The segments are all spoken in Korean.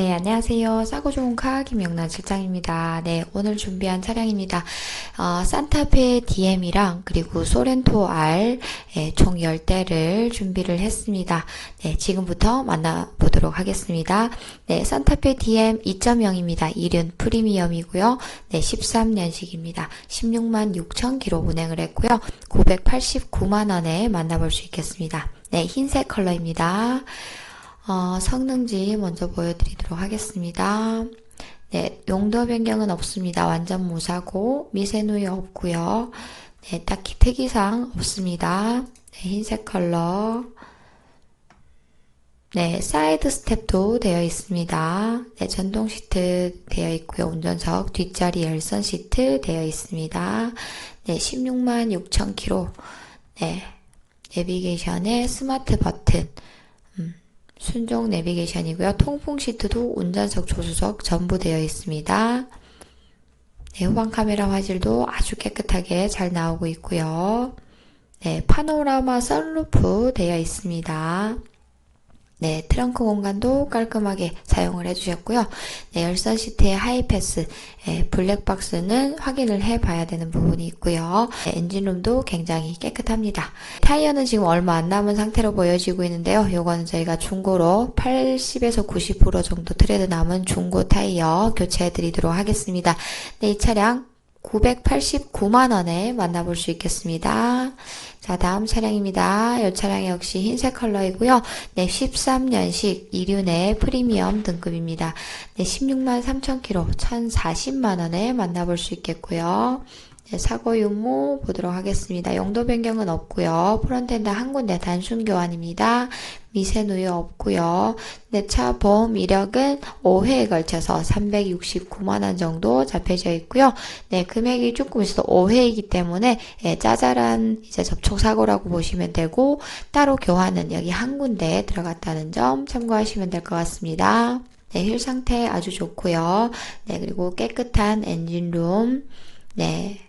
네, 안녕하세요. 싸고 좋은 카 김영란 실장입니다. 네, 오늘 준비한 차량입니다. 어, 산타페 DM이랑 그리고 소렌토 R 예, 총 10대를 준비를 했습니다. 네, 지금부터 만나보도록 하겠습니다. 네, 산타페 DM 2.0입니다. 이륜 프리미엄이고요. 네, 13년식입니다. 16만 6천 킬로 운행을 했고요. 989만 원에 만나볼 수 있겠습니다. 네, 흰색 컬러입니다. 어, 성능지 먼저 보여드리도록 하겠습니다. 네, 용도 변경은 없습니다. 완전 무사고 미세누이 없고요. 네, 딱히 특이사항 없습니다. 네, 흰색 컬러. 네, 사이드 스텝도 되어 있습니다. 네, 전동 시트 되어 있고요. 운전석 뒷자리 열선 시트 되어 있습니다. 네, 16만 6천 킬로. 네, 내비게이션에 스마트 버튼. 음, 순정 내비게이션이고요. 통풍 시트도 운전석, 조수석 전부 되어 있습니다. 네, 후방 카메라 화질도 아주 깨끗하게 잘 나오고 있고요. 네, 파노라마 선루프 되어 있습니다. 네, 트렁크 공간도 깔끔하게 사용을 해주셨고요. 네, 열선 시트의 하이패스, 네, 블랙박스는 확인을 해봐야 되는 부분이 있고요. 네, 엔진룸도 굉장히 깨끗합니다. 타이어는 지금 얼마 안 남은 상태로 보여지고 있는데요. 요거는 저희가 중고로 80에서 90% 정도 트레드 남은 중고 타이어 교체해드리도록 하겠습니다. 네, 이 차량 989만원에 만나볼 수 있겠습니다. 자, 다음 차량입니다. 이 차량 역시 흰색 컬러이고요. 네, 13년식 이륜의 프리미엄 등급입니다. 네, 16만 3천 킬로, 1,040만원에 만나볼 수 있겠고요. 네, 사고 유무 보도록 하겠습니다. 용도 변경은 없고요. 프론트엔드 한 군데 단순 교환입니다. 미세 누유 없고요. 내 차 보험 이력은 5회에 걸쳐서 369만 원 정도 잡혀져 있고요. 네, 금액이 조금 있어 5회이기 때문에 예, 짜잘한 이제 접촉 사고라고 보시면 되고 따로 교환은 여기 한 군데 들어갔다는 점 참고하시면 될 것 같습니다. 네, 휠 상태 아주 좋고요. 네, 그리고 깨끗한 엔진룸. 네.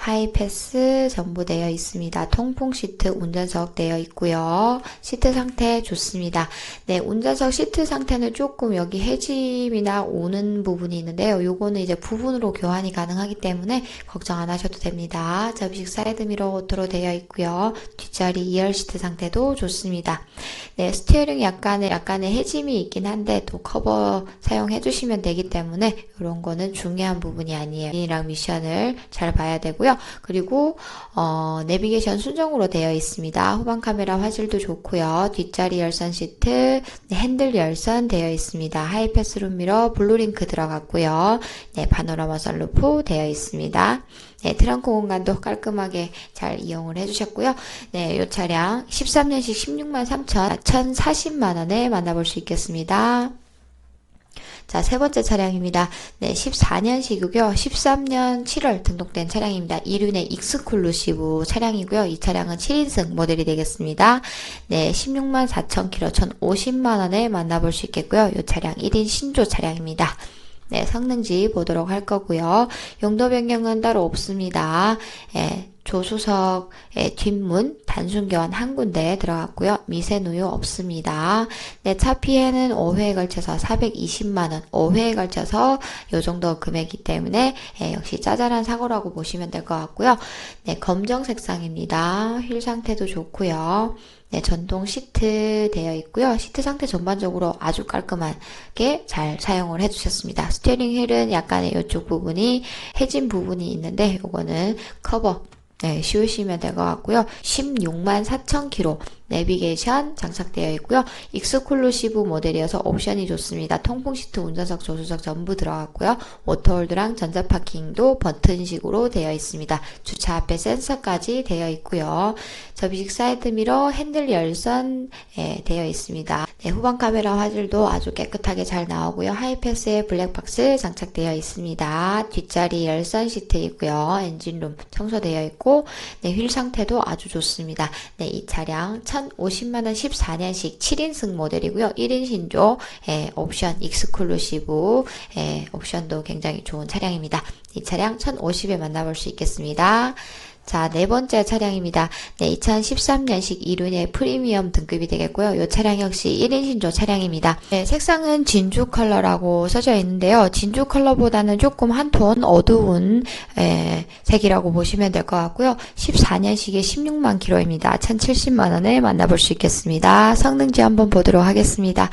하이패스 전부 되어 있습니다. 통풍 시트 운전석 되어 있고요. 시트 상태 좋습니다. 네, 운전석 시트 상태는 조금 여기 해짐이나 오는 부분이 있는데요. 요거는 이제 부분으로 교환이 가능하기 때문에 걱정 안 하셔도 됩니다. 접이식 사이드 미러 오토로 되어 있고요. 뒷자리 2열 시트 상태도 좋습니다. 네, 스티어링 약간의 약간의 해짐이 있긴 한데 또 커버 사용해 주시면 되기 때문에 이런 거는 중요한 부분이 아니에요. 이랑 미션을 잘 봐야 되고요. 그리고 어, 내비게이션 순정으로 되어 있습니다. 후방 카메라 화질도 좋고요. 뒷자리 열선 시트, 네, 핸들 열선 되어 있습니다. 하이 패스 룸 미러 블루링크 들어갔고요. 네, 파노라마 선루프 되어 있습니다. 네, 트렁크 공간도 깔끔하게 잘 이용을 해주셨고요. 네, 이 차량 13년식 16만 3천, 1,040만 원에 만나볼 수 있겠습니다. 자, 세 번째 차량입니다. 네, 14년식이고요. 13년 7월 등록된 차량입니다. 이륜의 익스클루시브 차량이고요. 이 차량은 7인승 모델이 되겠습니다. 네, 16만 4천 킬로 1,050만 원에 만나볼 수 있겠고요. 이 차량 1인 신조 차량입니다. 네, 성능지 보도록 할 거고요. 용도 변경은 따로 없습니다. 예, 조수석의 뒷문 단순 교환 한 군데 들어갔고요. 미세 누유 없습니다. 네, 차 피해는 5회에 걸쳐서 420만 원, 5회에 걸쳐서 이 정도 금액이기 때문에 예, 역시 짜잘한 사고라고 보시면 될 것 같고요. 네, 검정 색상입니다. 휠 상태도 좋고요. 네, 전동 시트 되어 있고요. 시트 상태 전반적으로 아주 깔끔하게 잘 사용을 해주셨습니다. 스티어링 휠은 약간의 이쪽 부분이 해진 부분이 있는데 이거는 커버 네, 씌우시면 될 것 같고요. 16만 4천 킬로 내비게이션 장착되어 있고요. 익스클루시브 모델이어서 옵션이 좋습니다. 통풍 시트, 운전석, 조수석 전부 들어갔고요. 오토홀드랑 전자 파킹도 버튼식으로 되어 있습니다. 주차 앞에 센서까지 되어 있고요. 접이식 사이드 미러, 핸들 열선 예, 되어 있습니다. 네, 후방 카메라 화질도 아주 깨끗하게 잘 나오고요. 하이패스에 블랙박스 장착되어 있습니다. 뒷자리 열선 시트 있고요. 엔진룸 청소되어 있고 네, 휠 상태도 아주 좋습니다. 네, 이 차량 1,050만원 14년식 7인승 모델이고요. 1인 신조 예, 옵션 익스클루시브 예, 옵션도 굉장히 좋은 차량입니다. 이 차량 1,050에 만나볼 수 있겠습니다. 자, 네 번째 차량입니다. 네, 2013년식 이륜의 프리미엄 등급이 되겠고요. 이 차량 역시 1인 신조 차량입니다. 네, 색상은 진주 컬러라고 써져 있는데요. 진주 컬러보다는 조금 한 톤 어두운 에, 색이라고 보시면 될 것 같고요. 14년식의 16만 킬로입니다. 1,070만 원에 만나볼 수 있겠습니다. 성능지 한번 보도록 하겠습니다.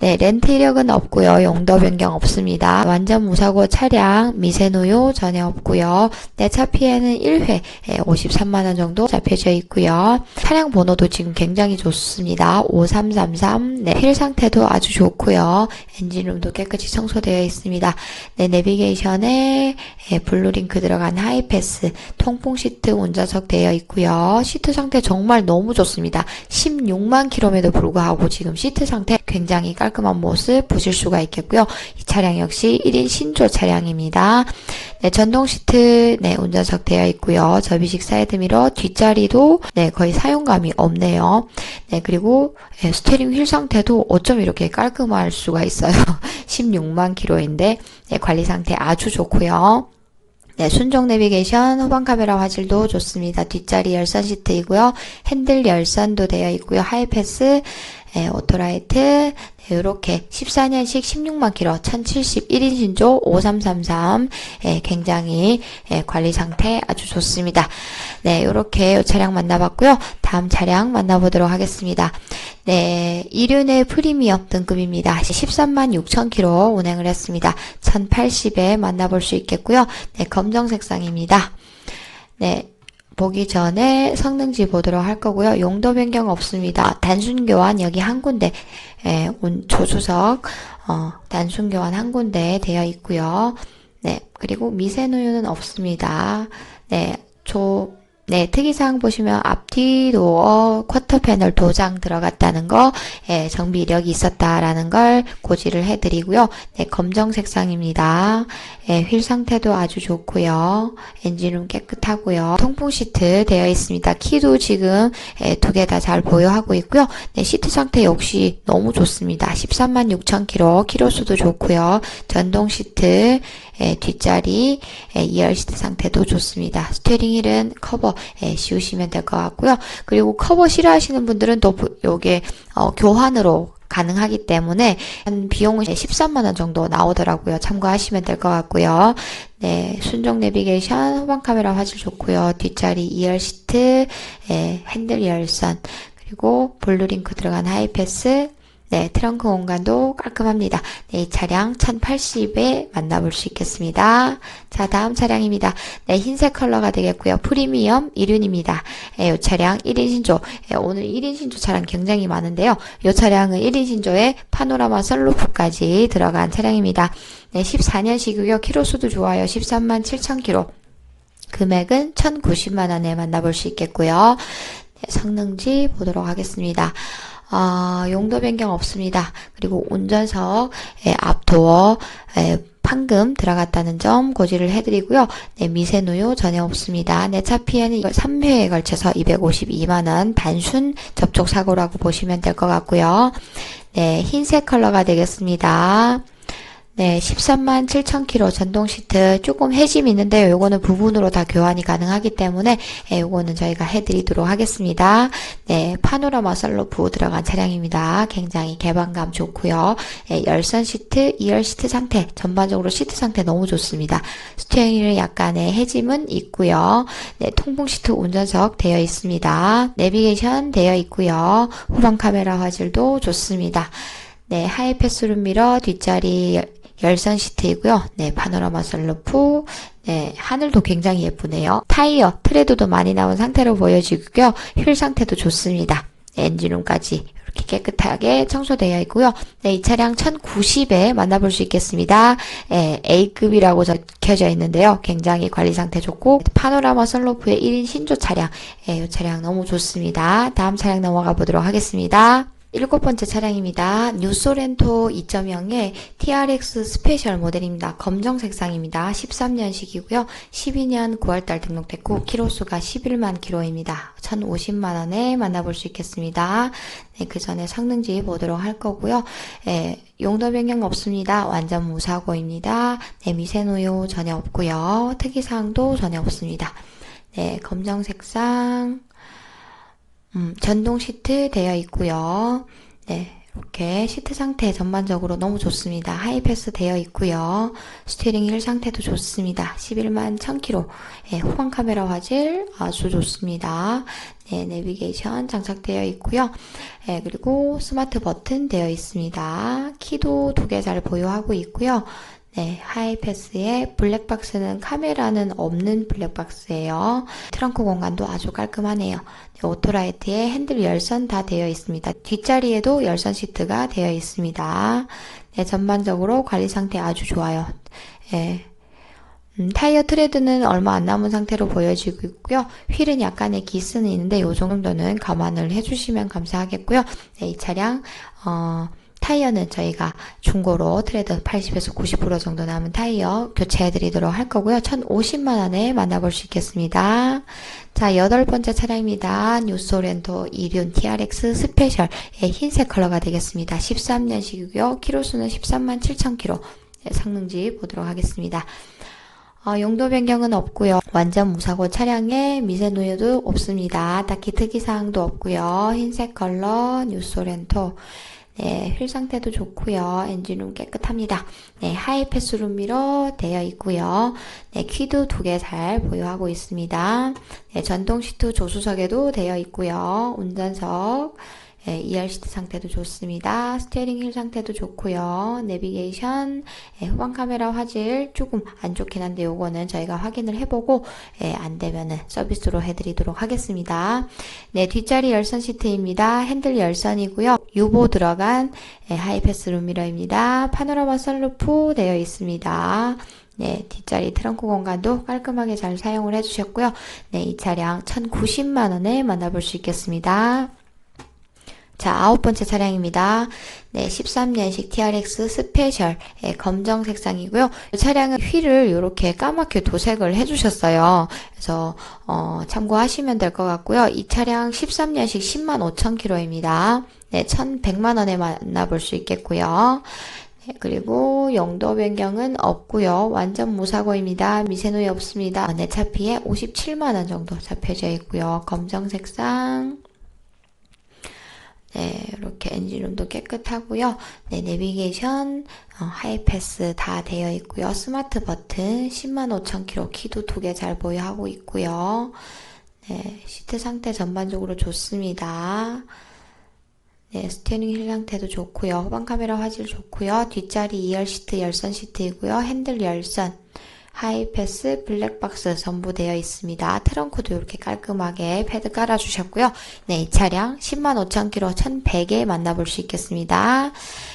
네, 렌트 이력은 없고요. 용도 변경 없습니다. 완전 무사고 차량 미세노요 전혀 없고요. 내차 피해는 1회 53만 원 정도 잡혀져 있고요. 차량 번호도 지금 굉장히 좋습니다. 5333. 네, 휠 상태도 아주 좋고요. 엔진룸도 깨끗이 청소되어 있습니다. 네, 내비게이션에 예, 블루링크 들어간 하이패스, 통풍 시트 운전석 되어 있고요. 시트 상태 정말 너무 좋습니다. 16만 킬로에도 불구하고 지금 시트 상태 굉장히 깔끔한 모습 보실 수가 있겠고요. 이 차량 역시 1인 신조 차량입니다. 네, 전동 시트, 네, 운전석 되어 있고요. 접이식 사이드미러, 뒷자리도, 네, 거의 사용감이 없네요. 네, 그리고, 예, 스테링 휠 상태도 어쩜 이렇게 깔끔할 수가 있어요. 16만 킬로인데, 네, 관리 상태 아주 좋고요. 네, 순정 내비게이션, 후방 카메라 화질도 좋습니다. 뒷자리 열선 시트이고요. 핸들 열선도 되어 있고요. 하이패스, 예, 오토라이트, 네, 이렇게 14년식 16만 킬로, 1071인 신조 5333, 예, 굉장히 예, 관리 상태 아주 좋습니다. 네, 이렇게 이 차량 만나봤고요. 다음 차량 만나보도록 하겠습니다. 네, 이륜의 프리미엄 등급입니다. 13만 6천 킬로 운행을 했습니다. 1080에 만나볼 수 있겠고요. 네, 검정 색상입니다. 네, 보기 전에 성능지 보도록 할 거고요. 용도 변경 없습니다. 단순 교환 여기 한 군데 예, 온 조수석 어, 단순 교환 한 군데 되어 있고요. 네, 그리고 미세누유는 없습니다. 네, 조 네, 특이사항 보시면 앞뒤 도어 쿼터 패널 도장 들어갔다는 거, 예, 정비 이력이 있었다라는 걸 고지를 해드리고요. 네, 검정 색상입니다. 예, 휠 상태도 아주 좋고요. 엔진룸 깨끗하고요. 통풍 시트 되어 있습니다. 키도 지금 예, 두개 다 잘 보유하고 있고요. 네, 시트 상태 역시 너무 좋습니다. 13만 6천 킬로, 키로수도 좋고요. 전동 시트, 예, 뒷자리, 예, 2열 시트 상태도 좋습니다. 스티어링 휠은 커버 예, 씌우시면 될 것 같고요. 그리고 커버 싫어하시는 분들은 또 요게 어, 교환으로 가능하기 때문에 한 비용은 13만 원 정도 나오더라고요. 참고하시면 될 것 같고요. 네, 순정 내비게이션, 후방 카메라 화질 좋고요. 뒷자리 2열 시트, 예, 핸들 열선, 그리고 블루링크 들어간 하이패스, 네, 트렁크 공간도 깔끔합니다. 네, 이 차량 1080에 만나볼 수 있겠습니다. 자, 다음 차량입니다. 네, 흰색 컬러가 되겠고요. 프리미엄 이륜입니다. 네, 이 차량 1인 신조. 네, 오늘 1인 신조 차량 굉장히 많은데요. 이 차량은 1인 신조에 파노라마 썬루프까지 들어간 차량입니다. 네, 14년식이고요. 키로수도 좋아요. 13만 7천 킬로. 금액은 1,090만 원에 만나볼 수 있겠고요. 네, 성능지 보도록 하겠습니다. 아, 용도 변경 없습니다. 그리고 운전석 에, 앞도어 에, 판금 들어갔다는 점 고지를 해드리고요. 네, 미세누유 전혀 없습니다. 내차 피해는 이걸 3회에 걸쳐서 252만원 단순 접촉 사고라고 보시면 될 것 같고요. 네, 흰색 컬러가 되겠습니다. 네, 13만 7천 킬로 전동 시트 조금 해짐이 있는데요. 요거는 부분으로 다 교환이 가능하기 때문에 예, 요거는 저희가 해드리도록 하겠습니다. 네, 파노라마 썰루프 들어간 차량입니다. 굉장히 개방감 좋고요. 예, 열선 시트, 2열 시트 상태 전반적으로 시트 상태 너무 좋습니다. 스티어링 약간의 해짐은 있고요. 네, 통풍 시트 운전석 되어 있습니다. 내비게이션 되어 있고요. 후방 카메라 화질도 좋습니다. 네, 하이패스룸 미러 뒷자리 열선 시트이고요. 네, 파노라마 썬루프. 네, 하늘도 굉장히 예쁘네요. 타이어, 트레드도 많이 나온 상태로 보여지고요. 휠 상태도 좋습니다. 네, 엔진룸까지 이렇게 깨끗하게 청소되어 있고요. 네, 이 차량 1090에 만나볼 수 있겠습니다. 네, A급이라고 적혀져 있는데요. 굉장히 관리 상태 좋고 파노라마 썬루프의 1인 신조 차량. 네, 이 차량 너무 좋습니다. 다음 차량 넘어가 보도록 하겠습니다. 일곱 번째 차량입니다. 뉴소렌토 2.0의 TRX 스페셜 모델입니다. 검정 색상입니다. 13년식이고요. 12년 9월달 등록됐고 키로수가 11만 킬로입니다. 1,050만 원에 만나볼 수 있겠습니다. 네, 그 전에 성능지 보도록 할 거고요. 예, 용도 변경 없습니다. 완전 무사고입니다. 네, 미세노요 전혀 없고요. 특이사항도 전혀 없습니다. 네, 검정 색상, 음, 전동 시트 되어 있고요. 네, 이렇게 시트 상태 전반적으로 너무 좋습니다. 하이패스 되어 있고요. 스티어링 휠 상태도 좋습니다. 11만 1000km. 네, 후방 카메라 화질 아주 좋습니다. 네, 내비게이션 장착되어 있고요. 네, 그리고 스마트 버튼 되어 있습니다. 키도 두 개 잘 보유하고 있고요. 네, 하이패스의 블랙박스는 카메라는 없는 블랙박스예요. 트렁크 공간도 아주 깔끔하네요. 네, 오토라이트에 핸들 열선 다 되어 있습니다. 뒷자리에도 열선 시트가 되어 있습니다. 네, 전반적으로 관리 상태 아주 좋아요. 네, 음, 타이어 트레드는 얼마 안 남은 상태로 보여지고 있고요. 휠은 약간의 기스는 있는데 이 정도는 감안을 해주시면 감사하겠고요. 네, 이 차량 어, 타이어는 저희가 중고로 트레드 80에서 90% 정도 남은 타이어 교체해 드리도록 할 거고요. 1,050만 원에 만나볼 수 있겠습니다. 자, 여덟 번째 차량입니다. 뉴소렌토 이륜 TRX 스페셜의 흰색 컬러가 되겠습니다. 13년식이고요. 키로수는 13만 7천 킬로. 네, 성능지 보도록 하겠습니다. 어, 용도 변경은 없고요. 완전 무사고 차량에 미세 노유도 없습니다. 딱히 특이사항도 없고요. 흰색 컬러 뉴소렌토 네, 휠 상태도 좋고요. 엔진룸 깨끗합니다. 네, 하이패스 룸 미러 되어 있고요. 네, 키도 두 개 잘 보유하고 있습니다. 네, 전동 시트 조수석에도 되어 있고요. 운전석 예, ER 시트 상태도 좋습니다. 스티어링 휠 상태도 좋고요. 내비게이션, 예, 후방 카메라 화질 조금 안 좋긴 한데 요거는 저희가 확인을 해보고 예, 안 되면은 서비스로 해드리도록 하겠습니다. 네, 뒷자리 열선 시트입니다. 핸들 열선이고요. 유보 들어간 예, 하이패스 룸미러입니다. 파노라마 썬루프 되어 있습니다. 네, 뒷자리 트렁크 공간도 깔끔하게 잘 사용을 해주셨고요. 네, 이 차량 1,090만원에 만나볼 수 있겠습니다. 자, 아홉 번째 차량입니다. 네, 13년식 TRX 스페셜 예, 검정 색상이고요. 이 차량은 휠을 이렇게 까맣게 도색을 해주셨어요. 그래서 어, 참고하시면 될 것 같고요. 이 차량 13년식 10만 5천 킬로입니다. 네, 1,100만 원에 만나볼 수 있겠고요. 네, 그리고 용도 변경은 없고요. 완전 무사고입니다. 미세노이 없습니다. 내 차피에 57만 원 정도 잡혀져 있고요. 검정 색상. 네, 이렇게 엔진룸도 깨끗하고요. 네, 내비게이션, 어, 하이패스 다 되어 있고요. 스마트 버튼 105,000km 키도 두 개 잘 보유하고 있고요. 네, 시트 상태 전반적으로 좋습니다. 네, 스티어링 휠 상태도 좋고요. 후방 카메라 화질 좋고요. 뒷자리 2열 시트 열선 시트이고요. 핸들 열선. 하이패스, 블랙박스 전부 되어 있습니다. 트렁크도 이렇게 깔끔하게 패드 깔아주셨고요. 네, 이 차량 10만 5천 킬로 1100에 만나볼 수 있겠습니다.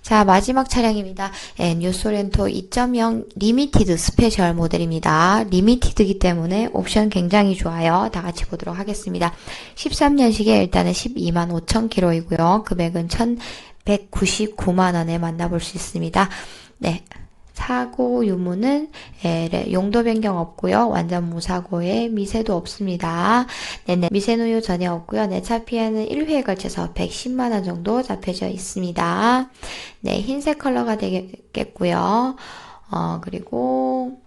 자, 마지막 차량입니다. 네, 뉴소렌토 2.0 리미티드 스페셜 모델입니다. 리미티드이기 때문에 옵션 굉장히 좋아요. 다 같이 보도록 하겠습니다. 13년식에 일단은 12만 5천 킬로이고요. 금액은 1199만 원에 만나볼 수 있습니다. 네. 사고 유무는 예, 용도 변경 없고요. 완전 무사고에 미세도 없습니다. 네네, 미세노유 전혀 없고요. 내차 피해는 1회에 걸쳐서 110만 원 정도 잡혀져 있습니다. 네, 흰색 컬러가 되겠고요. 어, 그리고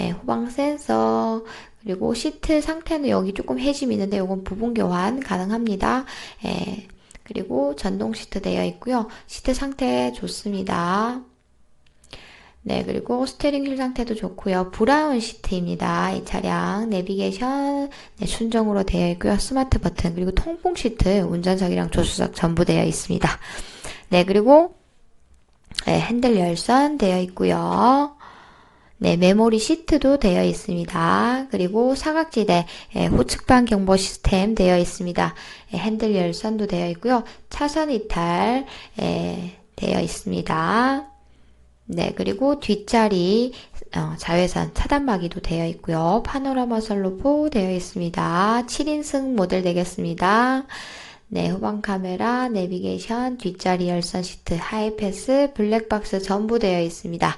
예, 후방 센서 그리고 시트 상태는 여기 조금 해짐이 있는데 이건 부분 교환 가능합니다. 예, 그리고 전동 시트 되어 있고요. 시트 상태 좋습니다. 네, 그리고 스테링 휠 상태도 좋고요. 브라운 시트입니다. 이 차량 내비게이션 네, 순정으로 되어 있고요. 스마트 버튼 그리고 통풍 시트 운전석이랑 조수석 전부 되어 있습니다. 네, 그리고 네, 핸들 열선 되어 있고요. 네, 메모리 시트도 되어 있습니다. 그리고 사각지대 예, 후측방 경보 시스템 되어 있습니다. 예, 핸들 열선도 되어 있고요. 차선 이탈 예, 되어 있습니다. 네, 그리고 뒷자리 어, 자외선 차단막이도 되어 있고요. 파노라마 선루프 되어 있습니다. 7인승 모델 되겠습니다. 네, 후방 카메라, 내비게이션, 뒷자리 열선 시트, 하이패스, 블랙박스 전부 되어 있습니다.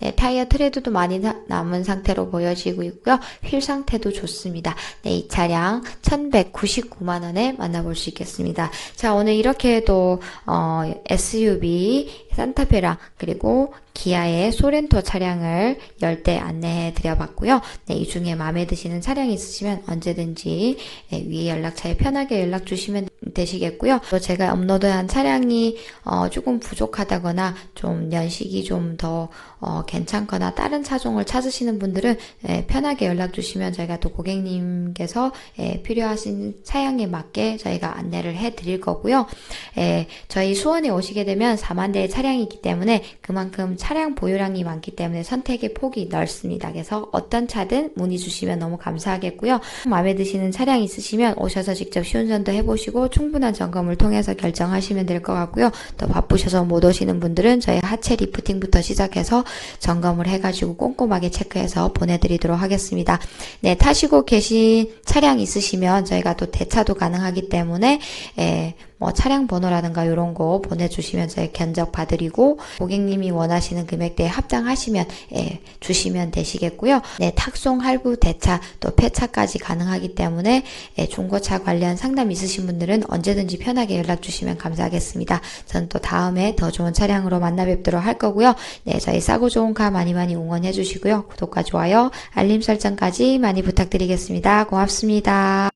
네, 타이어 트레드도 많이 나, 남은 상태로 보여지고 있고요. 휠 상태도 좋습니다. 네, 이 차량 1199만원에 만나볼 수 있겠습니다. 자, 오늘 이렇게 또, 어, SUV, 산타페랑, 그리고 기아의 소렌토 차량을 10대 안내해 드려봤고요. 네, 이 중에 마음에 드시는 차량이 있으시면 언제든지 네, 위에 연락처에 편하게 연락 주시면 되시겠고요. 또 제가 업로드한 차량이 어, 조금 부족하다거나 좀 연식이 좀더 어, 괜찮거나 다른 차종을 찾으시는 분들은 예, 편하게 연락 주시면 저희가 또 고객님께서 예, 필요하신 차량에 맞게 저희가 안내를 해 드릴 거고요. 예, 저희 수원에 오시게 되면 4만 대의 차량이 있기 때문에 그만큼 차량 보유량이 많기 때문에 선택의 폭이 넓습니다. 그래서 어떤 차든 문의 주시면 너무 감사하겠고요. 마음에 드시는 차량 있으시면 오셔서 직접 시운전도 해보시고 충분한 점검을 통해서 결정하시면 될 것 같고요. 또 바쁘셔서 못 오시는 분들은 저희 하체 리프팅부터 시작해서 점검을 해가지고 꼼꼼하게 체크해서 보내드리도록 하겠습니다. 네, 타시고 계신 차량 있으시면 저희가 또 대차도 가능하기 때문에 예, 뭐 차량 번호라든가 이런 거 보내주시면 저희 견적 봐드리고 고객님이 원하시는 금액대에 합장하시면 예, 주시면 되시겠고요. 네, 탁송 할부 대차 또 폐차까지 가능하기 때문에 예, 중고차 관련 상담 있으신 분들은 언제든지 편하게 연락 주시면 감사하겠습니다. 저는 또 다음에 더 좋은 차량으로 만나 뵙도록 할 거고요. 네, 저희 싸고 좋은 카 많이 많이 응원해 주시고요. 구독과 좋아요, 알림 설정까지 많이 부탁드리겠습니다. 고맙습니다.